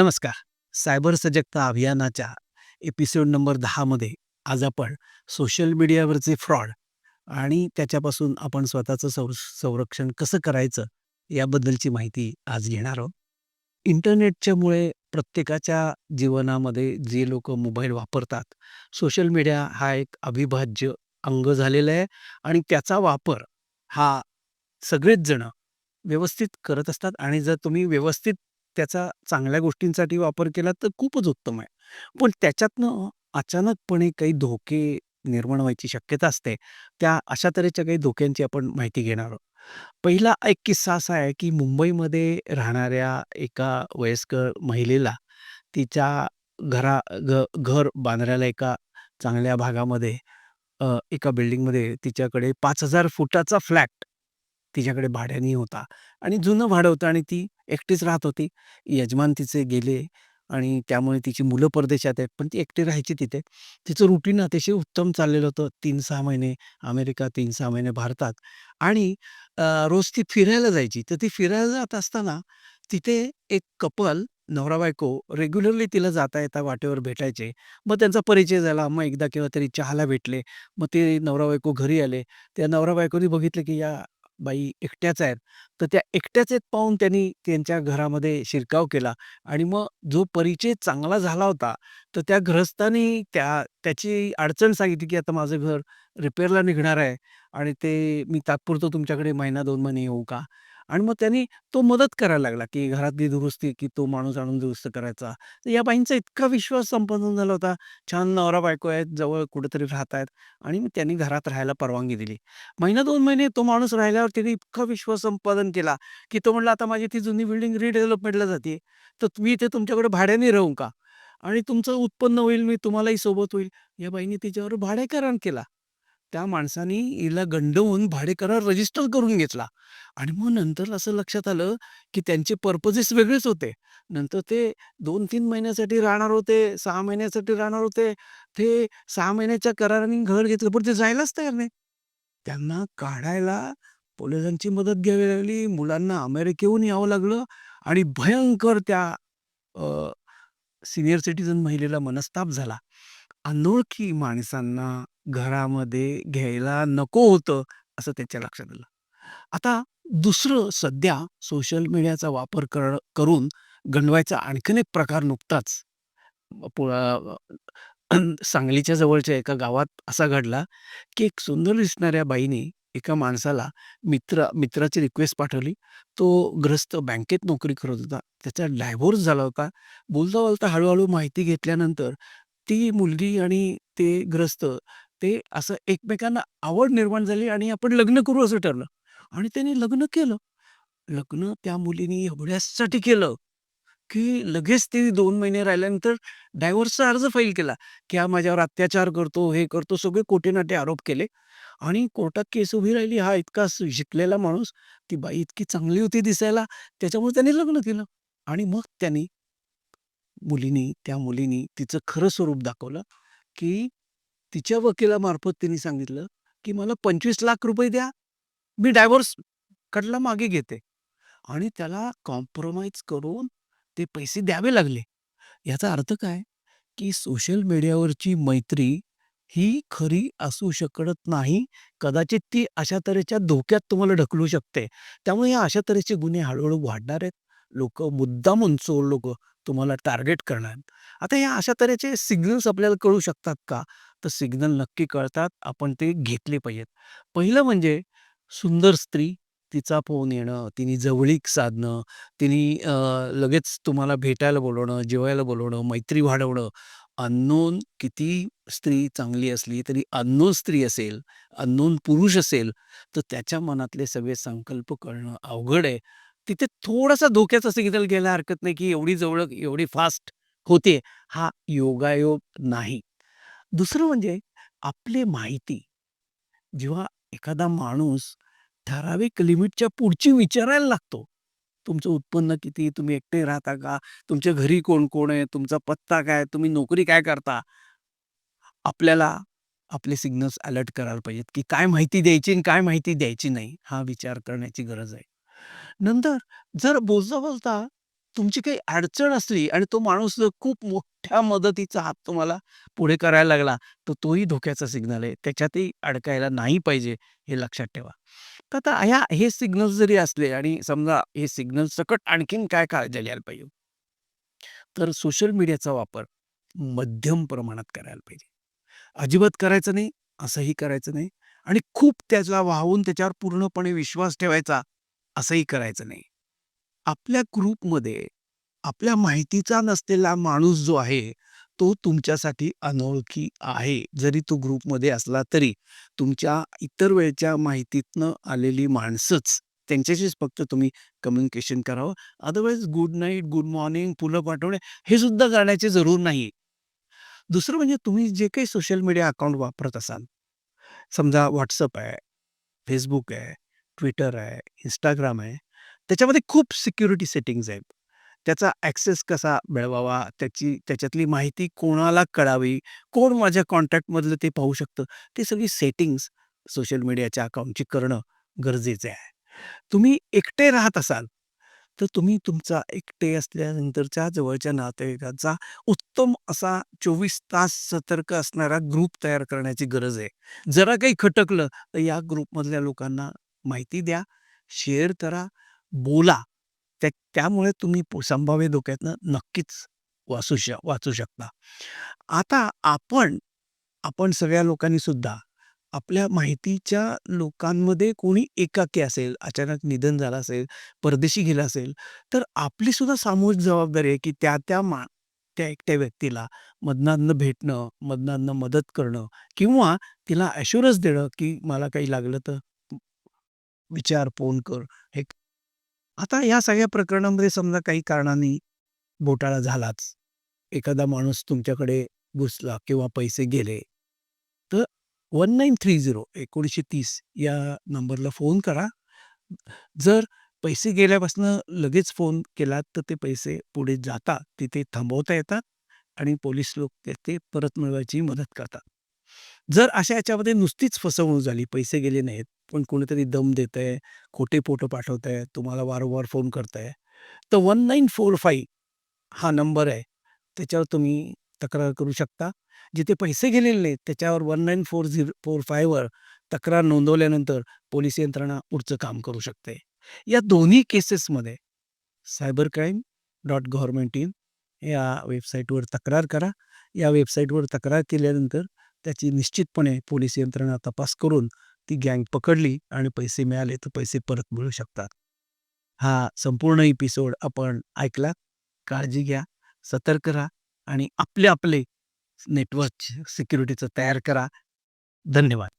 नमस्कार. सायबर सजगता अभियानाच्या एपिसोड नंबर दहामध्ये आज आपण सोशल मीडियावरचे फ्रॉड आणि त्याच्यापासून आपण स्वतःचं संर संरक्षण कसं करायचं याबद्दलची माहिती आज घेणार आहोत. इंटरनेटच्यामुळे प्रत्येकाच्या जीवनामध्ये जे लोक मोबाईल वापरतात, सोशल मीडिया हा एक अविभाज्य अंग झालेला आहे आणि त्याचा वापर हा सगळेच जण व्यवस्थित करत असतात आणि जर तुम्ही व्यवस्थित त्याचा चांगल्या गोष्टींसाठी वापर केला तर खूपच उत्तम आहे. पण त्याच्यातनं अचानकपणे काही धोके निर्माण व्हायची शक्यता असते. त्या अशा तऱ्हेच्या काही धोक्यांची आपण माहिती घेणार आहोत. पहिला एक किस्सा असा आहे, की मुंबईमध्ये राहणाऱ्या एका वयस्कर महिलेला तिच्या घरा घ घर बांधण्याला एका चांगल्या भागामध्ये अ, एका बिल्डिंगमध्ये तिच्याकडे 5,000 फुटाचा फ्लॅट तिच्याकडे भाड्याने होता आणि जुनं भाडं होतं आणि ती एकटीच राहत होती. यजमान तिचे गेले आणि त्यामुळे तिची मुलं परदेशात आहेत, पण ती एकटी राहायची तिथे. तिचं रुटीन अतिशय उत्तम चाललेलं होतं. 3-6 महिने अमेरिका, 3-6 महिने भारतात आणि अ, रोज ती फिरायला जायची. तर ती फिरायला जात असताना तिथे एक कपल नवरा-बायको रेग्युलरली तिला जाता-येता वाटेवर भेटायचे. मग त्यांचा परिचय झाला. मग एकदा केव्हातरी चहाला भेटले. मग ते नवरा-बायको घरी आले. त्या नवरा-बायकोनी बघितलं, की या बाई एकट्याच आहेत. तर त्या एकट्याच आहेत पाहून त्यांनी त्यांच्या घरामध्ये शिरकाव केला आणि मग जो परिचय चांगला झाला होता, तर त्या गृहस्थानी त्या त्याची अडचण सांगितली, की "आता माझं घर रिपेअरला निघणार आहे आणि ते मी तात्पुरतं तुमच्याकडे महिना दोन महिने येऊ का?" आणि मग त्यांनी तो मदत करायला लागला, की घरातली दुरुस्ती, की तो माणूस आणून दुरुस्त करायचा. तर या बाईंचा इतका विश्वास संपन्न झाला होता. छान नवरा-बायको आहेत, जवळ कुठेतरी राहतायत आणि मग त्यांनी घरात राहायला परवानगी दिली. महिना दोन महिने तो माणूस राहिल्यावर त्यांनी इतका विश्वास संपादन केला, की तो म्हणला "आता माझी ती जुनी बिल्डिंग रिडेव्हलपमेंटला जाते तर मी इथे तुमच्याकडे भाड्याने राहू का? आणि तुमचं उत्पन्न होईल, मी तुम्हालाही सोबत होईल." या बाईंनी तिच्यावर भाडेकरण केला. त्या माणसानी हिला गंडवून भाडेकरार रजिस्टर करून घेतला आणि मग नंतर असं लक्षात आलं, की त्यांचे पर्पजेस वेगळेच होते. नंतर ते 2-3 महिन्यासाठी राहणार होते, सहा महिन्यासाठी राहणार होते. ते सहा महिन्याच्या कराराने घर घेतलं, पण ते जायलाच तयार नाही. त्यांना काढायला पोलिसांची मदत घ्यावी लागली. मुलांना अमेरिकेहून यावं लागलं आणि भयंकर त्या सिनियर सिटीजन महिलेला मनस्ताप झाला. अनोळखी माणसांना घरामध्ये घ्यायला नको होतं, असं त्याच्या लक्षात आलं. आता दुसरं सध्या सोशल मीडियाचा वापर कर करून गंडवायचा आणखीन एक प्रकार नुकताच सांगलीच्या जवळच्या एका गावात असा घडला, की एक सुंदर दिसणाऱ्या बाईने एका माणसाला मित्र मित्राची रिक्वेस्ट पाठवली. तो ग्रस्त बँकेत नोकरी करत होता. त्याचा डायव्होर्स झाला होता. बोलता-बोलता हळूहळू माहिती घेतल्यानंतर ती मुलगी आणि ते ग्रस्त ते असं एकमेकांना आवड निर्माण झाली आणि आपण लग्न करू असं ठरलं आणि त्याने लग्न केलं. लग्न त्या मुलीने एवढ्यासाठी केलं, की लगेच ते दोन महिने राहिल्यानंतर डायव्होर्सचा अर्ज फाईल केला, की हा माझ्यावर अत्याचार करतो, हे करतो, सगळे कोटेनाटे आरोप केले आणि कोर्टात केस उभी राहिली. हा इतका शिकलेला माणूस, ती बाई इतकी चांगली होती दिसायला, त्याच्यामुळे त्याने लग्न केलं आणि मग त्यांनी मुलीनी त्या मुलीनी तिचं खरं स्वरूप दाखवलं, की तिच्या वकिलामार्फत तिने सांगितलं, की "मला पंचवीस लाख रुपये द्या, मी डायव्होर्स खटला मागे घेते." आणि त्याला कॉम्प्रोमाइज करून ते पैसे द्यावे लागले. याचा अर्थ काय, की सोशल मीडियावरची मैत्री ही खरी असू शकत नाही. कदाचित ती अशा तऱ्हेच्या धोक्यात तुम्हाला ढकलू शकते. त्यामुळे या अशा तऱ्हेचे गुन्हे हळूहळू वाढणार आहेत. लोक मुद्दामून चोर लोक तुम्हाला टार्गेट करणार आता या अशा तऱ्हेचे सिग्नल्स आपल्याला कळू शकतात का? तर सिग्नल नक्की कळतात. आपण ते घेतले पाहिजेत. पहिलं म्हणजे सुंदर स्त्री, तिचा फोन येणं, तिने जवळीक साधणं, तिने लगेच तुम्हाला भेटायला बोलवणं, जेवायला बोलवणं, मैत्री वाढवणं. अननोन किती स्त्री चांगली असली तरी अननोन स्त्री असेल, अननोन पुरुष असेल, तर त्याच्या मनातले सगळे संकल्प कळणं अवघड आहे. तिथे थोडासा धोक्याचा सिग्नल घ्यायला हरकत नाही, की एवढी जवळ एवढी फास्ट होते, हा योगायोग नाही. दुसरं म्हणजे आपली माहिती जेव्हा एखादा माणूस ठराविक लिमिटच्या पुढची विचारायला लागतो. तुमचं उत्पन्न किती? तुम्ही एकटे राहता का? तुमच्या घरी कोण-कोण आहे? तुमचा पत्ता काय? तुम्ही नोकरी काय करता? आपल्याला आपले सिग्नल्स अलर्ट करायला पाहिजेत, की काय माहिती द्यायची आणि काय माहिती द्यायची नाही, हा विचार करण्याची गरज आहे. नंतर जर बोलता-बोलता तुमची काही अडचण असली आणि तो माणूस खूप मोठ्या मदतीचा हात तुम्हाला पुढे करायला लागला, तर तोही धोक्याचा सिग्नल आहे. त्याच्यातही अडकायला नाही पाहिजे, हे लक्षात ठेवा. तर आता ह्या हे सिग्नल जरी असले आणि समजा हे सिग्नल सकट आणखीन काय काळजी घ्यायला पाहिजे? तर सोशल मीडियाचा वापर मध्यम प्रमाणात करायला पाहिजे. अजिबात करायचं नाही, असंही करायचं नाही आणि खूप त्याला वाहून त्याच्यावर पूर्णपणे विश्वास ठेवायचा, असंही करायचं नाही. आपल्या ग्रुपमध्ये आपल्या माहितीचा नसलेला माणूस जो आहे, तो तुमच्यासाठी अनोळखी आहे. जरी तो ग्रुपमध्ये असला तरी. तुमच्या इतर वेळच्या माहितीतनं आलेली माणसंच, त्यांच्याशीच फक्त तुम्ही कम्युनिकेशन करावं. Otherwise good night, good morning, फुलं पाठवणे हे सुद्धा करण्याची जरूर नाही. दुसरं म्हणजे तुम्ही जे काही सोशल मीडिया अकाउंट वापरत असाल, समजा व्हॉट्सअप आहे, फेसबुक आहे, ट्विटर आहे, इंस्टाग्राम आहे. त्याच्यामध्ये खूप सिक्युरिटी सेटिंग्ज आहेत. त्याचा ॲक्सेस कसा मिळवावा, त्याची त्याच्यातली माहिती कोणाला कळावी, कोण माझ्या कॉन्टॅक्टमधलं ते पाहू शकतं, ते सगळी सेटिंग्ज सोशल मीडियाच्या अकाउंटची करणं गरजेचं आहे. तुम्ही एकटे राहत असाल, तर तुम्ही तुमचा एकटे असल्यानंतरच्या जवळच्या नातेवाईकांचा उत्तम असा 24 तास सतर्क असणारा ग्रुप तयार करण्याची गरज आहे. जरा काही खटकलं, तर या ग्रुपमधल्या लोकांना माहिती द्या, शेअर करा, बोला. त्या त्यामुळे तुम्ही पो संभाव्य धोक्यातनं नक्कीच वाचू श वाचू शकता. आता आपण, आपण सगळ्या लोकांनी सुद्धा आपल्या माहितीच्या लोकांमध्ये कोणी एकाकी असेल, अचानक निधन झालं असेल, परदेशी गेला असेल, तर आपली सुद्धा सामूहिक जबाबदारी आहे, की त्या-त्या मा त्या एकट्या व्यक्तीला मधनं-अधनं भेटणं, मधनं-अधनं मदत करणं किंवा तिला ॲश्युरन्स देणं, की मला काही लागलं तर विचार, फोन कर, हे आता या सगळ्या प्रकरणामध्ये समजा काही कारणाने घोटाळा झालाच. एखादा माणूस तुमच्याकडे घुसला किंवा पैसे गेले, तर 1930 1930 या नंबरला फोन करा. जर पैसे गेल्यापासनं लगेच फोन केलात, तर ते पैसे पुढे जातात, तिथे थांबवता येतात आणि पोलीस लोक ते परत मिळवायची मदत करतात. जर अशा याच्यामध्ये नुसतीच फसवणूक झाली, पैसे गेले नाहीत, पण कोणीतरी दम देतंय, खोटे फोटो पाठवतंय, तुम्हाला वारंवार फोन करतंय, तर 1945 हा नंबर आहे. त्याच्यावर तुम्ही तक्रार करू शकता. जिथे पैसे गेलेले नाहीत, त्याच्यावर one nine four zero four फायवर तक्रार नोंदवल्यानंतर पोलीस यंत्रणा पुढचं काम करू शकते. या दोन्ही केसेसमध्ये cyber crime dot government in या वेबसाईटवर तक्रार करा. या वेबसाईटवर तक्रार केल्यानंतर त्याची निश्चितपणे पोलीस यंत्रणा तपास करून ती गँग पकडली आणि पैसे मिळाले, तर पैसे परत मिळू शकतात. हा संपूर्ण एपिसोड आपण ऐकला काळजी घ्या, सतर्क राहा आणि आपले आपले नेटवर्क सिक्युरिटीचं तयार करा. धन्यवाद.